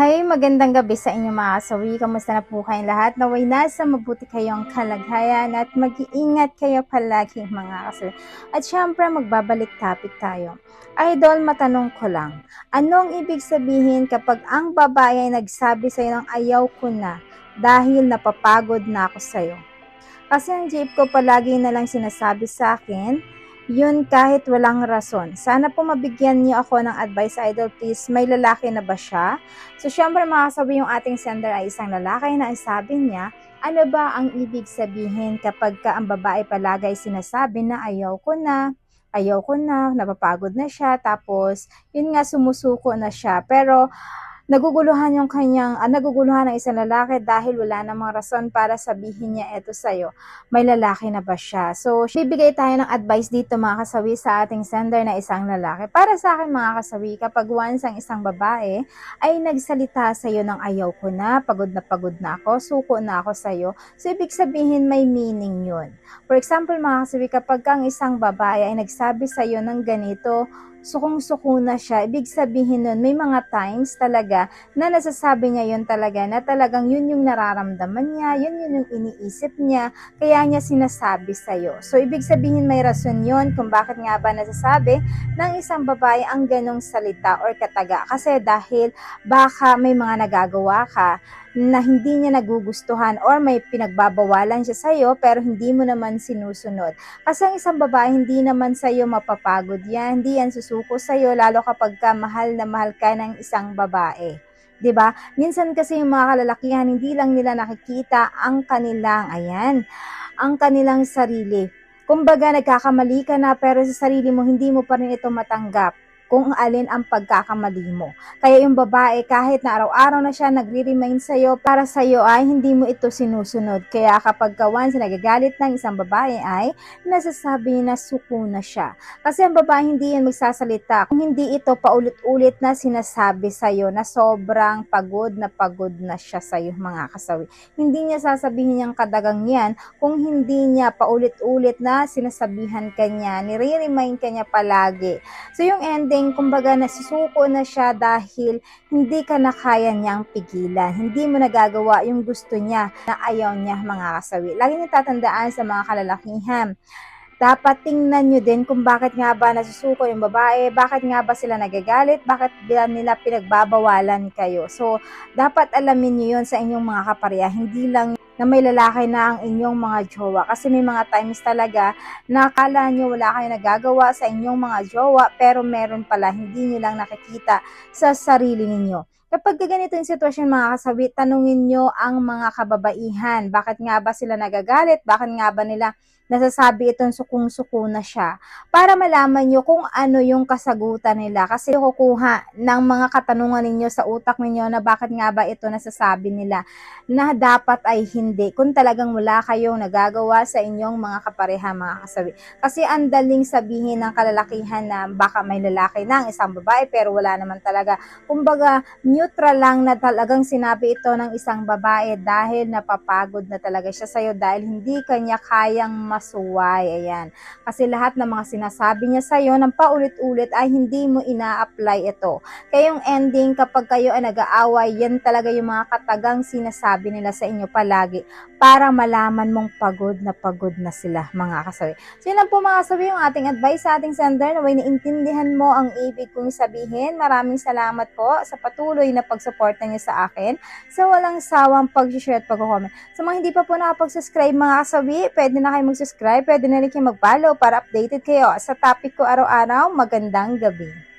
Hi, magandang gabi sa inyo mga kasawi. Kamusta na po kayong lahat? Naway nasa mabuti kayong kalagayan at mag-iingat kayo palagi mga kasawi. At syempre, magbabalik topic tayo. Idol, matanong ko lang, anong ibig sabihin kapag ang babae ay nagsabi sa'yo ng ayaw ko na dahil napapagod na ako sa'yo? Kasi ang jeep ko palagi na lang sinasabi sa akin, yun kahit walang rason. Sana po mabigyan niyo ako ng advice, idol, please. May lalaki na ba siya? So, syempre makakasabi yung ating sender ay isang lalaki na sabi niya, ano ba ang ibig sabihin kapag ka ang babae palagi ay sinasabi na ayaw ko na, ayaw ko na, napapagod na siya, tapos yun nga sumusuko na siya. Pero naguguluhan yung kanyang, ah, naguguluhan ng isang lalaki dahil wala namang rason para sabihin niya eto sa'yo. May lalaki na ba siya? So, bibigay tayo ng advice dito mga kasawi sa ating sender na isang lalaki. Para sa akin mga kasawi, kapag once ang isang babae ay nagsalita sa'yo ng ayaw ko na, pagod na pagod na ako, suko na ako sa'yo, so ibig sabihin may meaning yun. For example mga kasawi, kapag ang isang babae ay nagsabi sa'yo ng ganito, sukong-suko na siya, ibig sabihin nun, may mga times talaga na nasasabi niya yun talaga, na talagang yun yung nararamdaman niya, yun yun yung iniisip niya, kaya niya sinasabi sa'yo. So, ibig sabihin may rason yun kung bakit nga ba nasasabi ng isang babae ang ganong salita or kataga. Kasi dahil baka may mga nagagawa ka na hindi niya nagugustuhan or may pinagbabawalan siya sa'yo pero hindi mo naman sinusunod. Kasi ang isang babae hindi naman sa'yo mapapagod yan, hindi yan susuko sa'yo lalo kapag ka mahal na mahal ka ng isang babae. 'di ba? Minsan kasi yung mga kalalakihan hindi lang nila nakikita ang kanilang ayan, ang kanilang sarili. Kumbaga nagkakamali ka na pero sa sarili mo hindi mo pa rin ito matanggap kung alin ang pagkakamali mo. Kaya yung babae, kahit na araw-araw na siya nagre-remind sa'yo, para sa'yo ay hindi mo ito sinusunod. Kaya kapag ka once nagagalit ng isang babae ay nasasabi na suko na siya. Kasi ang babae hindi yan magsasalita. Kung hindi ito paulit-ulit na sinasabi sa'yo na sobrang pagod na pagod na siya sa'yo mga kasawi. Hindi niya sasabihin niyang kadagang yan kung hindi niya paulit-ulit na sinasabihan ka niya, nire-remind ka niya palagi. So yung ending, kumbaga nasusuko na siya dahil hindi ka na kaya niyang pigilan. Hindi mo nagagawa yung gusto niya na ayaw niya mga kasawi. Lagi niyo tatandaan sa mga kalalakihan dapat tingnan nyo din kung bakit nga ba nasusuko yung babae, bakit nga ba sila nagagalit, bakit ba nila pinagbabawalan kayo. So, dapat alamin nyo yun sa inyong mga kapareha, hindi lang na may lalaki na ang inyong mga jowa. Kasi may mga times talaga na akala nyo wala kayong nagagawa sa inyong mga jowa, pero meron pala, hindi nyo lang nakikita sa sarili ninyo. Kapag ganito yung sitwasyon mga kasawi, tanungin nyo ang mga kababaihan. Bakit nga ba sila nagagalit? Bakit nga ba nila nasasabi itong sukong-suko na siya? Para malaman nyo kung ano yung kasagutan nila. Kasi kukuha ng mga katanungan ninyo sa utak ninyo na bakit nga ba ito nasasabi nila na dapat ay hindi. Kung talagang wala kayong nagagawa sa inyong mga kapareha mga kasawi. Kasi ang daling sabihin ng kalalakihan na baka may lalaki na ang isang babae pero wala naman talaga. Kumbaga, neutral lang na talagang sinabi ito ng isang babae dahil napapagod na talaga siya sa'yo dahil hindi kanya kayang masuway. Ayan. Kasi lahat ng mga sinasabi niya sa'yo ng paulit-ulit ay hindi mo ina-apply ito. Kaya yung ending kapag kayo ay nag-aaway, yan talaga yung mga katagang sinasabi nila sa inyo palagi para malaman mong pagod na pagod na sila mga kasawi. So yun lang po mga kasawi yung ating advice sa ating sender na way naintindihan mo ang ibig kong sabihin. Maraming salamat po sa patuloy na pagsuporta niyo sa akin sa walang sawang pag-share at pag-comment. Sa mga hindi pa po nakapag-subscribe mga kasawi, pwede na kayo mag-subscribe, pwede na rin kayo mag-follow para updated kayo sa topic ko araw-araw. Magandang gabi.